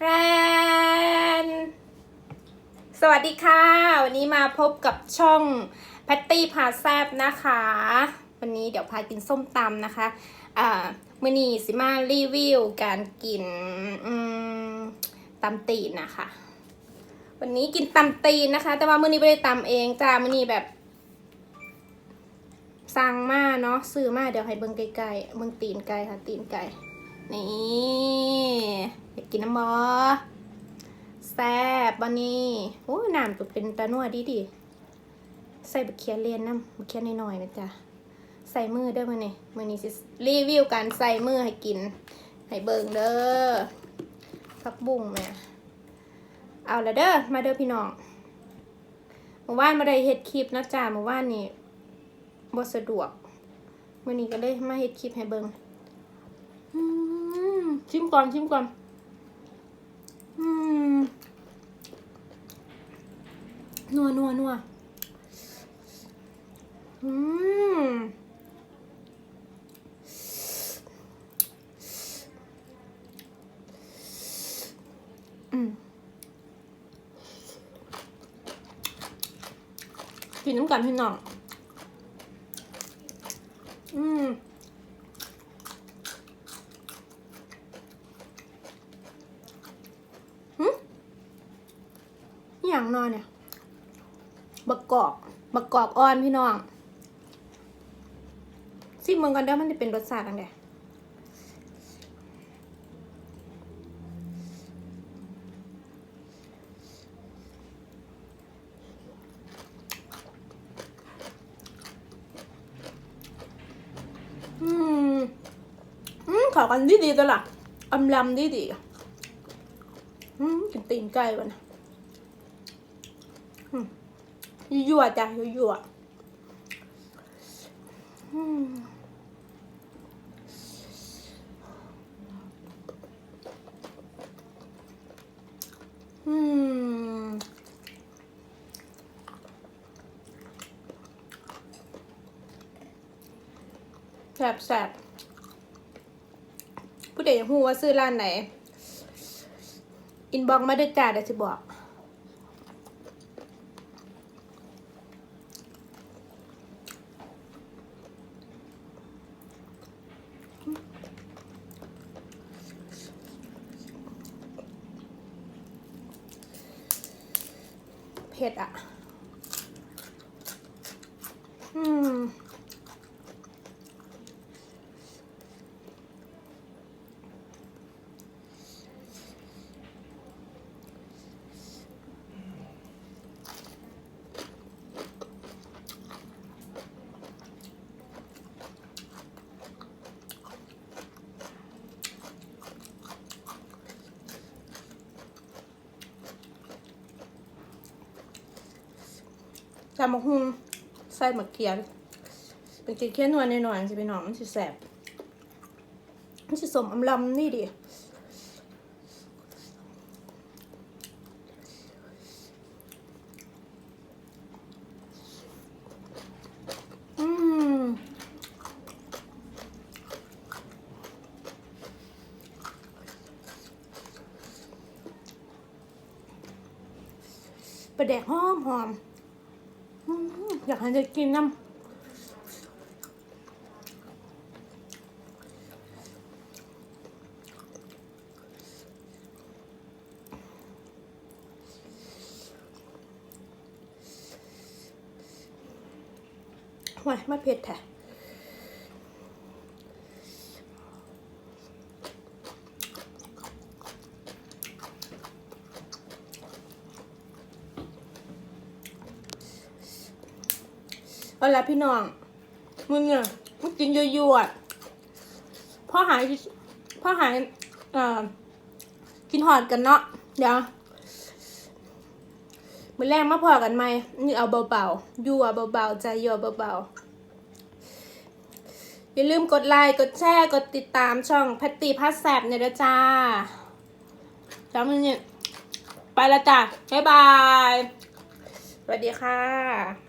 แทนสวัสดีค่ะ วันนี้มาพบกับช่องแพตตี้พาแซบนะคะ วันนี้เดี๋ยวพากินส้มตำนะคะอ่ามื่อนี้สิมารีวิวการกินตำตีนนะคะ วันนี้กินตำตีนนะคะ แต่ว่ามื่อนี้ไม่ได้ตำเองจ้ามื่อนี้แบบสั่งมาเนาะซื้อมาเดี๋ยวให้เบิ่งไกลๆเบิ่งตีนไก่ค่ะตีนไก่ นี่อยากกินน้ำบอแซบบันนี้โอ้น้ำตัวเป็นตานัวดีดีใส่บะเคียเลียนน้ำบะเคียนน้อยๆนะจ๊ะใส่มือเด้มื่อนี้มื่อนี้สิรีวิวการใส่มือให้กิน ให้เบิงเด้อพักบุ้งแม่เอาละเด้อมาเด้อพี่น้องเมื่อวานมาได้เฮ็ดคลิปนะจ๊ะเมื่อวานนี่บ่สะดวกมื่อนี้ก็เลยมาเฮ็ดคลิปให้เบิ่ง ชิมก่อนชิมก่อน อืมนัวนัวนัวอืมอืมกินน้ำกันพี่น้อง อืม หย่างนอนเนี่ยบักกอกบักกอกอ่อนพี่น้องซิมเมืองกันเด้มันจะเป็นรสชาติอะไรอืม อืมขอกันดีดีตัวละอำลำดีดีอืมกินตีนไก่วะนะ ยั่วจ้ะยั่วๆอืมอืมแสบแสบผู้ใดอยากรู้ว่าซื้อร้านไหน อินบ็อกมาด้อจ้าเดี๋ยวจะบอก เผ็ดอะ อืม จำมะฮุงใส่มะเขือเป็นเกลือเคี่ยนนวลหน่อยๆสิพี่น้องมันสิแสบมันสิสมอำลำนี่ดิอืมปลาแดกหอมหอม อยากให้ได้กินน้ำไม่เผ็ดแท้ เอาละพี่น้องมึงเนี่ยมึงกินยั่วๆพ่อหายพ่อหายเอ่อกินหอดกันเนาะเดี๋ยวมือแรกมาพอกันไหมนี่เอาเบาๆยั่วเบาๆใจยั่วเบาๆอย่าลืมกดไลค์กดแชร์กดติดตามช่องแพตตี้พัสแซบเนี่ยนะจ้าจ้ามันเนี่ยไปละจ้ะบ๊ายบายสวัสดีค่ะ